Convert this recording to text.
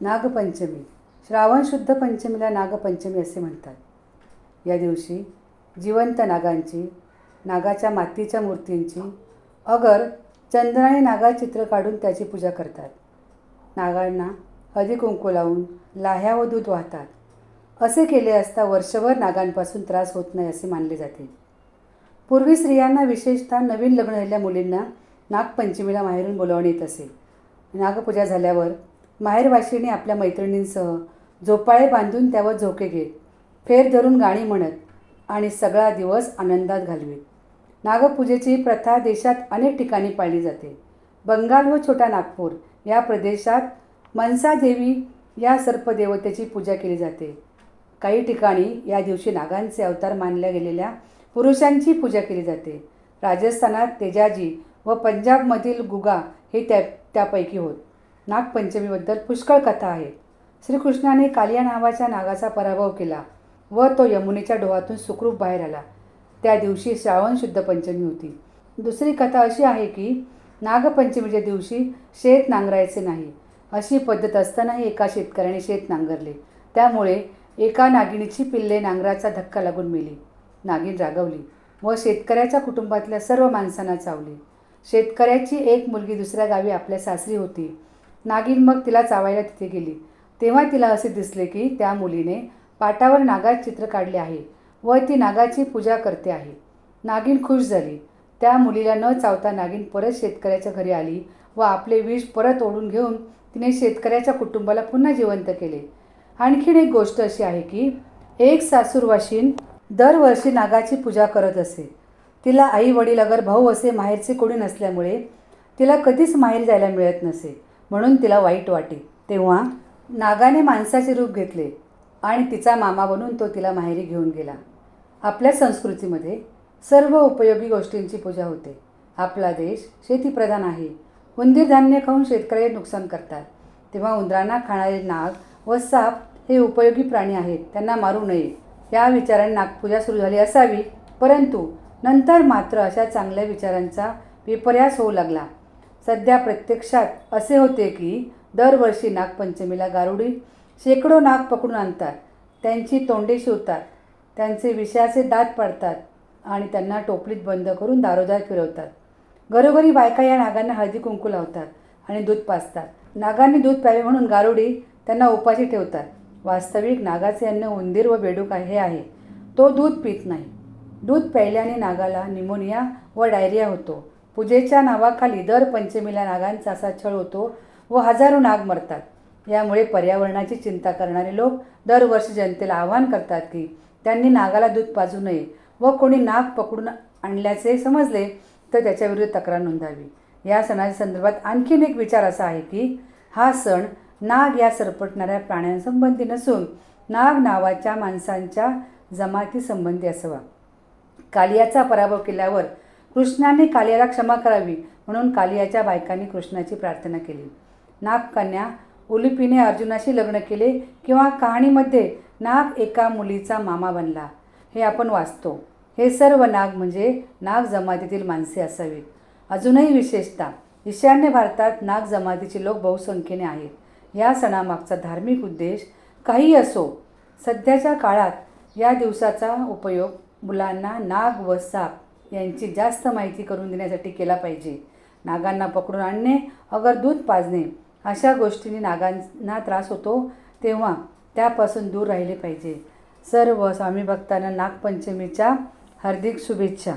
नागपंचमी. श्रावण शुद्ध पंचमीला नागपंचमी असे म्हणतात. या दिवशी जिवंत नागांची नागाच्या मातीच्या मूर्तींची अगर चंद्राने नागा चित्र काढून त्याची पूजा करतात. नागांना हळदी कुंकू लावून लाह्या व दूध वाहतात. असे केले असता वर्षभर नागांपासून त्रास होत नाही असे मानले जाते. पूर्वी स्त्रियांना विशेषतः नवीन लग्न झालेल्या मुलींना नागपंचमीला माहेरून बोलावणे येत असे. नागपूजा झाल्यावर माहेरवाशिणी आपल्या मैत्रिणींसह झोपाळे बांधून त्यावर झोके घेत फेर धरून गाणी म्हणत आणि सगळा दिवस आनंदात घालवीत. नागपूजेची प्रथा देशात अनेक ठिकाणी पाळली जाते. बंगाल व छोटा नागपूर या प्रदेशात मनसा देवी या सर्पदेवतेची पूजा केली जाते. काही ठिकाणी या दिवशी नागांचे अवतार मानल्या गेलेल्या पुरुषांची पूजा केली जाते. राजस्थानात तेजाजी व पंजाबमधील गुगा हे त्या त्यापैकी होत. नागपंचमीबद्दल पुष्कळ कथा आहेत श्रीकृष्णाने कालिया नावाच्या नागाचा पराभव केला व तो यमुनेच्या डोहातून सुखरूप बाहेर आला. त्या दिवशी श्रावण शुद्ध पंचमी होती. दुसरी कथा अशी आहे की नागपंचमीच्या दिवशी शेत नांगरायचे नाही. अशी पद्धत असतानाही एका शेतकऱ्याने शेत नांगरले. त्यामुळे एका नागिणीची पिल्ले नांगराचा धक्का लागून मेली. नागिन रागवली व शेतकऱ्याच्या कुटुंबातल्या सर्व माणसांना चावली. शेतकऱ्याची एक मुलगी दुसऱ्या गावी आपल्या सासरी होती. नागिन मग तिला चावायला तिथे गेली. तेव्हा तिला असे दिसले की त्या मुलीने पाटावर नागाच चित्र काढले आहे व ती नागाची पूजा करते आहे. नागिन खुश झाली. त्या मुलीला न चावता नागिन परत शेतकऱ्याच्या घरी आली व आपले विष परत ओढून घेऊन तिने शेतकऱ्याच्या कुटुंबाला पुन्हा जिवंत केले. आणखीन एक गोष्ट अशी आहे की एक सासूरवाशीन दरवर्षी नागाची पूजा करत असे. तिला आई वडील अगर भाऊ असे माहेरचे कोणी नसल्यामुळे तिला कधीच माहेर जायला मिळत नसे. म्हणून तिला वाईट वाटे. तेव्हा नागाने माणसाचे रूप घेतले आणि तिचा मामा बनून तो तिला माहेरी घेऊन गेला. आपल्या संस्कृतीमध्ये सर्व उपयोगी गोष्टींची पूजा होते. आपला देश शेतीप्रधान आहे. उंदीर धान्य खाऊन शेतकरी नुकसान करतात. तेव्हा उंदरांना खाणारे नाग व साप हे उपयोगी प्राणी आहेत. त्यांना मारू नये. या विचाराने नागपूजा सुरू झाली असावी. परंतु नंतर मात्र अशा चांगल्या विचारांचा विपर्यास होऊ लागला. सध्या प्रत्यक्षात असे होते की दरवर्षी नागपंचमीला गारुडी शेकडो नाग पकडून आणतात. त्यांची तोंडे शिवतात. त्यांचे विषयाचे दात पाडतात आणि त्यांना टोपलीत बंद करून दारोदार फिरवतात. घरोघरी बायका या नागांना हळदी कुंकू लावतात आणि दूध पाजतात. नागांनी दूध प्यावे म्हणून गारुडी त्यांना उपाशी ठेवतात. वास्तविक नागाचे अन्न उंदीर व बेडूक हे आहे. तो दूध पित नाही. दूध प्यायल्याने नागाला निमोनिया व डायरिया होतो. पूजेच्या नावाखाली दर पंचमीला नागांचा असा छळ होतो व हजारो नाग मरतात. यामुळे पर्यावरणाची चिंता करणारे लोक दरवर्षी जनतेला आवाहन करतात की त्यांनी नागाला दूध पाजू नये व कोणी नाग पकडून आणल्याचे समजले तर त्याच्याविरुद्ध तक्रार नोंदावी. या सणाच्या संदर्भात आणखीन एक विचार असा आहे की हा सण नाग या सरपटणाऱ्या प्राण्यांसंबंधी नसून नाग नावाच्या माणसांच्या जमाती संबंधी असावा कालियाचा पराभव केल्यावर कृष्णाने कालियाला क्षमा करावी म्हणून कालियाच्या बायकांनी कृष्णाची प्रार्थना केली. नागकन्या उलिपीने अर्जुनाशी लग्न केले किंवा कहाणीमध्ये नाग एका मुलीचा मामा बनला. हे आपण वाचतो. हे सर्व नाग म्हणजे नाग जमातीतील माणसे असावीत. अजूनही विशेषतः ईशान्य भारतात नाग जमातीचे लोक बहुसंख्येने आहेत. या सणामागचा धार्मिक उद्देश काही असो सध्याच्या काळात या दिवसाचा उपयोग मुलांना नाग व साप यांची जास्त माहिती करून देण्यासाठी केला पाहिजे. नागांना पकडून आणणे अगर दूध पाजणे अशा गोष्टींनी नागांना त्रास होतो तेव्हा त्यापासून दूर राहिले पाहिजे. सर्व स्वामी भक्तांना नागपंचमीच्या हार्दिक शुभेच्छा.